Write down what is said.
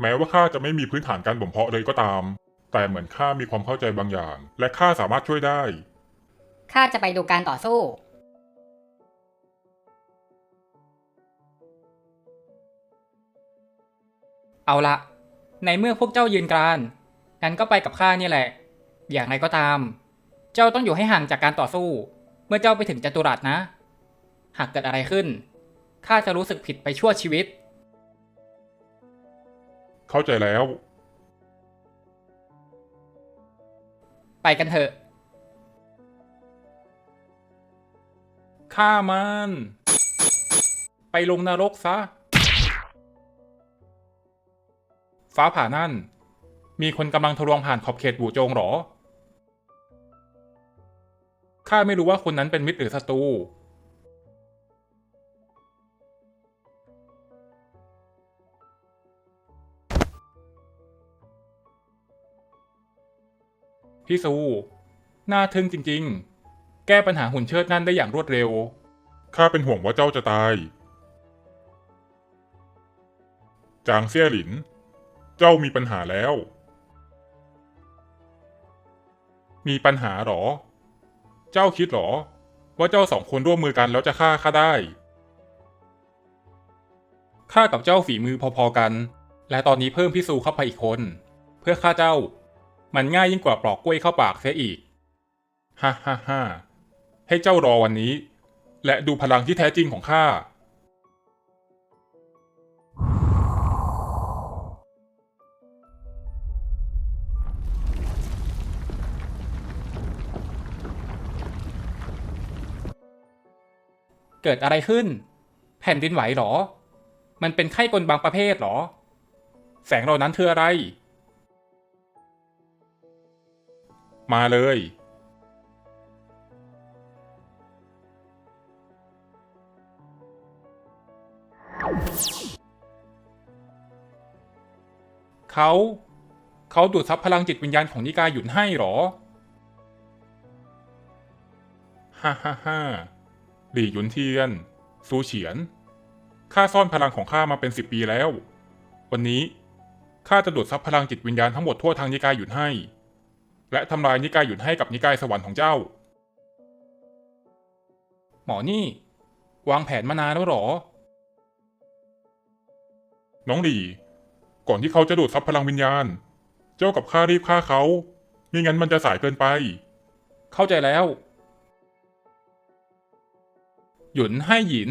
แม้ว่าข้าจะไม่มีพื้นฐานการบ่มเพาะเลยก็ตาม แต่เหมือนข้ามีความเข้าใจบางอย่าง และข้าสามารถช่วยได้ ข้าจะไปดูการต่อสู้ เอาละ ในเมื่อพวกเจ้ายืนกรานงั้นก็ไปกับข้านี่แหละ อย่างไรก็ตาม เจ้าต้องอยู่ให้ห่างจากการต่อสู้ เมื่อเจ้าไปถึงจัตุรัสนะ หากเกิดอะไรขึ้น ข้าจะรู้สึกผิดไปชั่วชีวิต เข้าใจแล้ว ไปกันเถอะ ฆ่ามัน ไปลงนรกซะ ฟ้าผ่านั่น มีคนกำลังทะลวงผ่านขอบเขตบูโจงเหรอ ข้าไม่รู้ว่าคนนั้นเป็นมิตรหรือศัตรู พี่ซู น่าทึ่งจริง ๆ แก้ปัญหาหุ่นเชิดนั่นได้อย่างรวดเร็ว ข้าเป็นห่วงว่าเจ้าจะตาย จางเซี่ยหลิน เจ้ามีปัญหาแล้ว มีปัญหาหรอ เจ้าคิดหรอ ว่าเจ้าสองคนร่วมมือกันแล้วจะฆ่าข้าได้ข้ากับเจ้าฝีมือพอๆกัน และตอนนี้เพิ่มพี่ซูเข้าไปอีกคน เพื่อฆ่าเจ้า มันง่ายยิ่งกว่าปลอกกล้วยเข้าปากเสียอีก ฮ่าฮ่าฮ่าให้เจ้ารอวันนี้ และดูพลังที่แท้จริงของข้า เกิดอะไรขึ้น แผ่นดินไหวหรอ มันเป็นไข้กลบางประเภทหรอ แสงเหล่านั้นคืออะไร มาเลย เขา เขาดูดซับพลังจิตวิญญาณของนิกายหยุนให้หรอ ฮ่าฮ่าฮ่าหลี่หยุนเทียน ซูเฉียน ข้าซ่อนพลังของข้ามาเป็นสิบปีแล้ว วันนี้ข้าจะดูดซับพลังจิตวิญญาณทั้งหมดทั่วทางนิกายหยุนให้ และทำลายนิกายหยุนให้กับนิกายสวรรค์ของเจ้า หมอนี่ วางแผนมานานแล้วหรอ น้องหลี ก่อนที่เขาจะดูดซับพลังวิญญาณ เจ้ากับข้ารีบฆ่าเขาม่งั้นมันจะสายเกินไป เข้าใจแล้ว หยุนให้หยิน